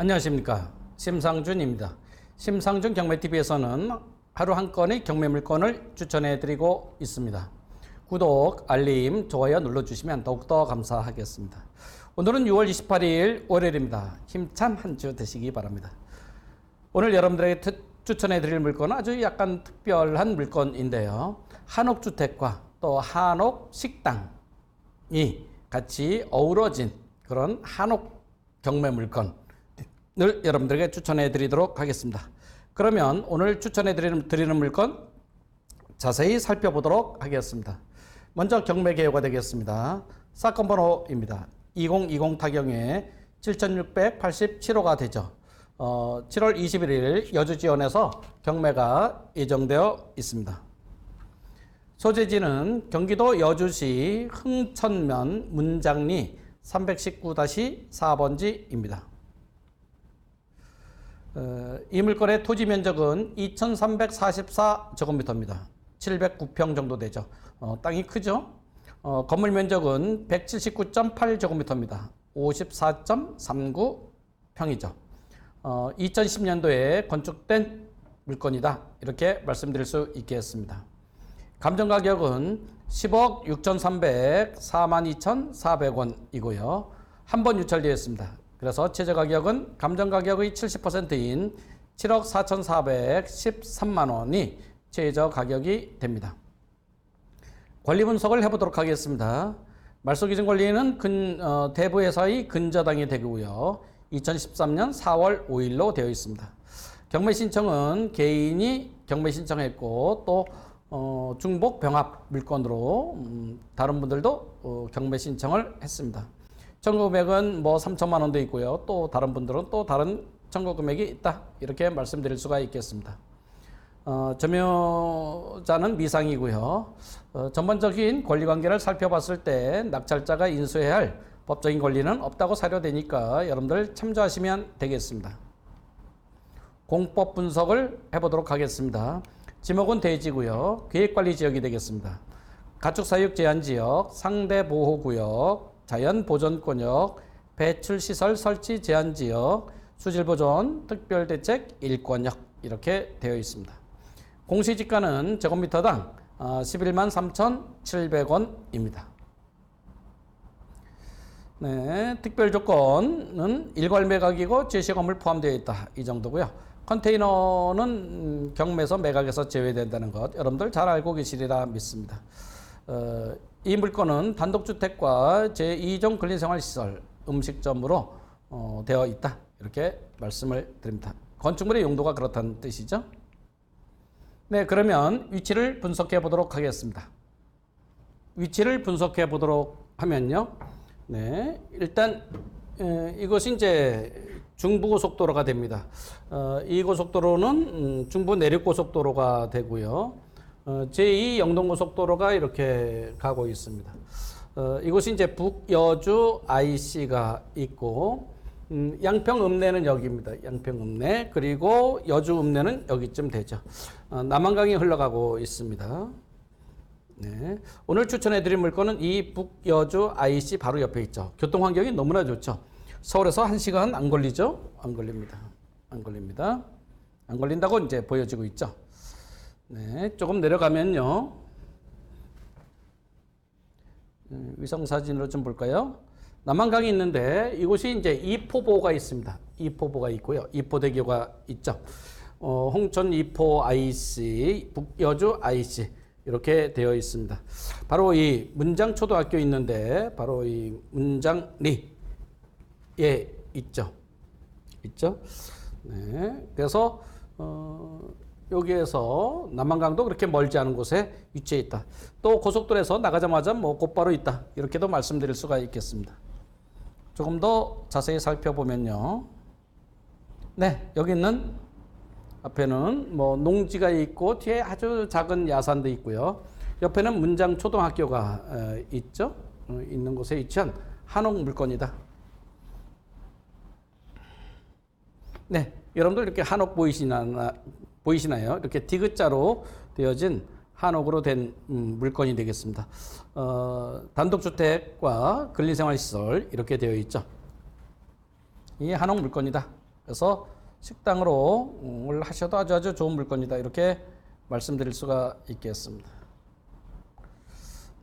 안녕하십니까. 심상준입니다. 심상준 경매TV에서는 하루 한 건의 경매 물건을 추천해 드리고 있습니다. 구독, 알림, 좋아요 눌러주시면 더욱더 감사하겠습니다. 오늘은 6월 28일 월요일입니다. 힘찬 한 주 되시기 바랍니다. 오늘 여러분들에게 트- 추천해 드릴 물건은 아주 약간 특별한 물건인데요. 한옥주택과 또 한옥식당이 같이 어우러진 그런 한옥 경매 물건 을 여러분들에게 추천해 드리도록 하겠습니다. 그러면 오늘 추천해 드리는, 드리는 물건 자세히 살펴보도록 하겠습니다. 먼저 경매 개요가 되겠습니다. 사건 번호입니다. 2020 타경에 7687호가 되죠. 어, 7월 21일 여주지원에서 경매가 예정되어 있습니다. 소재지는 경기도 여주시 흥천면 문장리 319-4번지입니다. 어, 이 물건의 토지 면적은 2,344제곱미터입니다. 709평 정도 되죠. 어, 땅이 크죠? 어, 건물 면적은 179.8제곱미터입니다. 54.39평이죠. 어, 2010년도에 건축된 물건이다. 이렇게 말씀드릴 수 있겠습니다. 감정 가격은 10억 6,300, 42,400원이고요. 한 번 유찰되었습니다. 그래서 최저 가격은 감정 가격의 70%인 7억 4,413만 원이 최저 가격이 됩니다. 권리 분석을 해보도록 하겠습니다. 말소기준 권리는 근, 어, 대부 회사의 근저당이 되고요. 2013년 4월 5일로 되어 있습니다. 경매 신청은 개인이 경매 신청했고 또 어, 중복 병합 물건으로 음, 다른 분들도 어, 경매 신청을 했습니다. 청구 금액은 뭐 3천만 원도 있고요. 또 다른 분들은 또 다른 청구 금액이 있다. 이렇게 말씀드릴 수가 있겠습니다. 어, 점유자는 미상이고요. 어, 전반적인 권리 관계를 살펴봤을 때 낙찰자가 인수해야 할 법적인 권리는 없다고 사료되니까 여러분들 참조하시면 되겠습니다. 공법 분석을 해보도록 하겠습니다. 지목은 대지고요. 계획관리 지역이 되겠습니다. 가축사육 제한 지역, 상대 보호 구역, 자연 보존권역, 배출 시설 설치 제한 지역, 수질 보존 특별 대책 일권역 이렇게 되어 있습니다. 공시지가는 제곱미터당 11만 3,700원입니다. 네, 특별 조건은 일괄 매각이고 제시 건물 포함되어 있다. 이 정도고요. 컨테이너는 음, 경매에서 매각에서 제외된다는 것 여러분들 잘 알고 계시리라 믿습니다. 어, 이 물건은 단독주택과 제2종 근린생활시설 음식점으로 어, 되어 있다. 이렇게 말씀을 드립니다. 건축물의 용도가 그렇다는 뜻이죠. 네, 그러면 위치를 분석해 보도록 하겠습니다. 위치를 분석해 보도록 하면요. 네, 일단 에, 이것이 이제 중부고속도로가 됩니다. 어, 이 고속도로는 음, 중부 내륙고속도로가 되고요. 어, 제2 영동고속도로가 이렇게 가고 있습니다. 어, 이곳이 이제 북여주 IC가 있고 음, 양평 읍내는 여기입니다. 양평 읍내 그리고 여주 읍내는 여기쯤 되죠. 어, 남한강이 흘러가고 있습니다. 네. 오늘 추천해드릴 물건은 이 북여주 IC 바로 옆에 있죠. 교통 환경이 너무나 좋죠. 서울에서 1시간 안 걸리죠? 안 걸립니다. 안 걸립니다. 안 걸린다고 이제 보여지고 있죠. 네. 조금 내려가면요. 음, 위성 사진으로 좀 볼까요? 남한강이 있는데 이곳이 이제 이포보가 있습니다. 이포보가 있고요. 이포대교가 있죠. 어, 홍천 이포 IC, 북여주 IC 이렇게 되어 있습니다. 바로 이 문장 초등학교 있는데 바로 이 문장리에 있죠. 있죠. 네. 그래서 어, 여기에서 남한강도 그렇게 멀지 않은 곳에 위치해 있다. 또 고속도로에서 나가자마자 뭐 곧바로 있다. 이렇게도 말씀드릴 수가 있겠습니다. 조금 더 자세히 살펴보면요. 네, 여기 있는 앞에는 뭐 농지가 있고 뒤에 아주 작은 야산도 있고요. 옆에는 문장 초등학교가 어, 있죠. 어, 있는 곳에 위치한 한옥 물건이다. 네, 여러분들 이렇게 한옥 보이시나 보이시나요? 이렇게 디귿자로 되어진 한옥으로 된 음, 물건이 되겠습니다. 어, 단독주택과 근린생활시설 이렇게 되어 있죠. 이 한옥 물건이다. 그래서 식당으로 을 하셔도 아주 아주 좋은 물건이다. 이렇게 말씀드릴 수가 있겠습니다.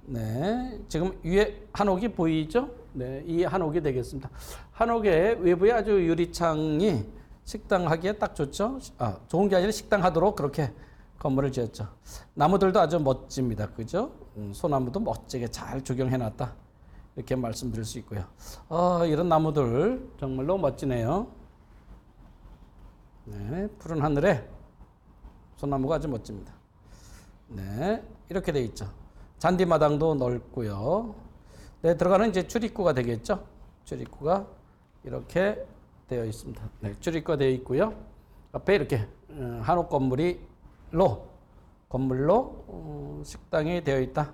네, 지금 위에 한옥이 보이죠? 네, 이 한옥이 되겠습니다. 한옥의 외부에 아주 유리창이 식당 하기에 딱 좋죠? 아, 좋은 게 아니라 식당 하도록 그렇게 건물을 지었죠. 나무들도 아주 멋집니다. 그죠? 음, 소나무도 멋지게 잘 조경해 놨다. 이렇게 말씀드릴 수 있고요. 아, 이런 나무들 정말로 멋지네요. 네, 푸른 하늘에 소나무가 아주 멋집니다. 네, 이렇게 돼 있죠. 잔디마당도 넓고요. 네, 들어가는 이제 출입구가 되겠죠. 출입구가 이렇게 되어 있습니다. 네, 출입구가 되어 있고요. 앞에 이렇게 어, 한옥 건물이 로 건물로 어, 식당이 되어 있다.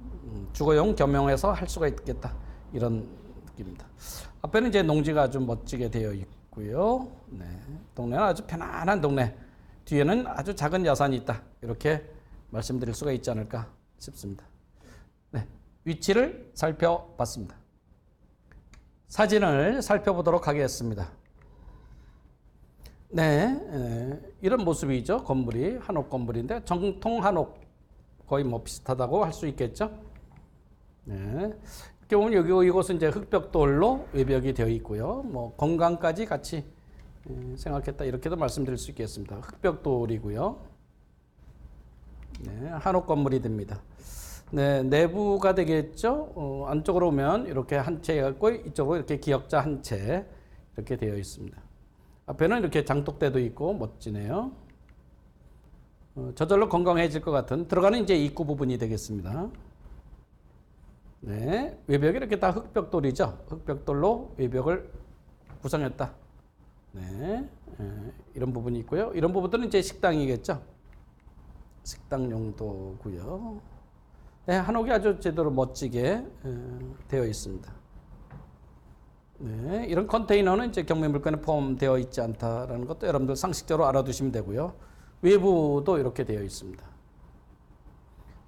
음, 주거용 겸용해서 할 수가 있겠다. 이런 느낌입니다. 앞에는 이제 농지가 아주 멋지게 되어 있고요. 네, 동네는 아주 편안한 동네. 뒤에는 아주 작은 야산이 있다. 이렇게 말씀드릴 수가 있지 않을까 싶습니다. 네, 위치를 살펴봤습니다. 사진을 살펴보도록 하겠습니다. 네, 에, 이런 모습이죠. 건물이 한옥 건물인데 정통 한옥 거의 뭐 비슷하다고 할 수 있겠죠. 네, 이렇게 여기 이곳은 이제 흑벽돌로 외벽이 되어 있고요. 뭐 건강까지 같이 에, 생각했다 이렇게도 말씀드릴 수 있겠습니다. 흑벽돌이고요. 네, 한옥 건물이 됩니다. 네, 내부가 되겠죠. 어, 안쪽으로 오면 이렇게 한채 갖고 이쪽으로 이렇게 기역자 한 채 이렇게 되어 있습니다. 앞에는 이렇게 장독대도 있고 멋지네요. 어, 저절로 건강해질 것 같은 들어가는 이제 입구 부분이 되겠습니다. 네, 외벽이 이렇게 다 흑벽돌이죠. 흑벽돌로 외벽을 구성했다. 네, 에, 이런 부분이 있고요. 이런 부분들은 이제 식당이겠죠. 식당 용도고요. 네, 한옥이 아주 제대로 멋지게 에, 되어 있습니다. 네, 이런 컨테이너는 이제 경매 물건에 포함되어 있지 않다라는 것도 여러분들 상식적으로 알아두시면 되고요. 외부도 이렇게 되어 있습니다.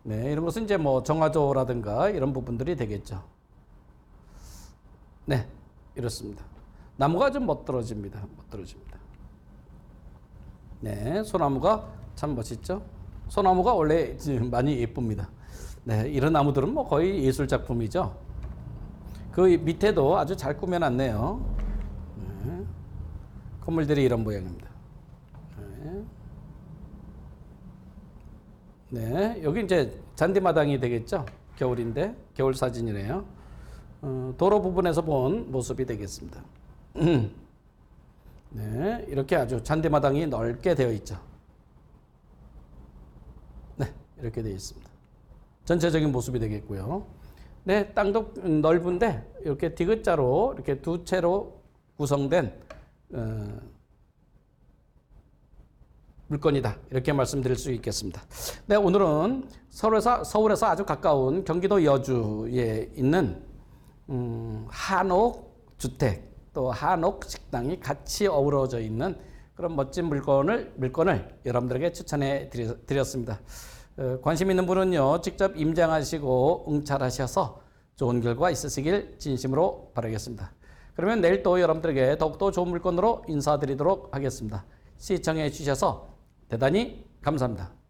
네, 이런 것은 이제 뭐 정화조라든가 이런 부분들이 되겠죠. 네, 이렇습니다. 나무가 좀 멋들어집니다. 멋들어집니다. 네, 소나무가 참 멋있죠. 소나무가 원래 많이 예쁩니다. 네, 이런 나무들은 뭐 거의 예술 작품이죠. 그 밑에도 아주 잘 꾸며놨네요. 네. 건물들이 이런 모양입니다. 네. 네, 여기 이제 잔디마당이 되겠죠. 겨울인데 겨울 사진이네요. 어, 도로 부분에서 본 모습이 되겠습니다. 네, 이렇게 아주 잔디마당이 넓게 되어 있죠. 네, 이렇게 되어 있습니다. 전체적인 모습이 되겠고요. 네, 땅도 넓은데 이렇게 디귿자로 이렇게 두 채로 구성된 어, 물건이다 이렇게 말씀드릴 수 있겠습니다. 네, 오늘은 서울에서 서울에서 아주 가까운 경기도 여주에 있는 음, 한옥 주택 또 한옥 식당이 같이 어우러져 있는 그런 멋진 물건을 물건을 여러분들에게 추천해 드렸습니다. 어, 관심 있는 분은요, 직접 임장하시고 응찰하셔서 좋은 결과 있으시길 진심으로 바라겠습니다. 그러면 내일 또 여러분들에게 더욱더 좋은 물건으로 인사드리도록 하겠습니다. 시청해 주셔서 대단히 감사합니다.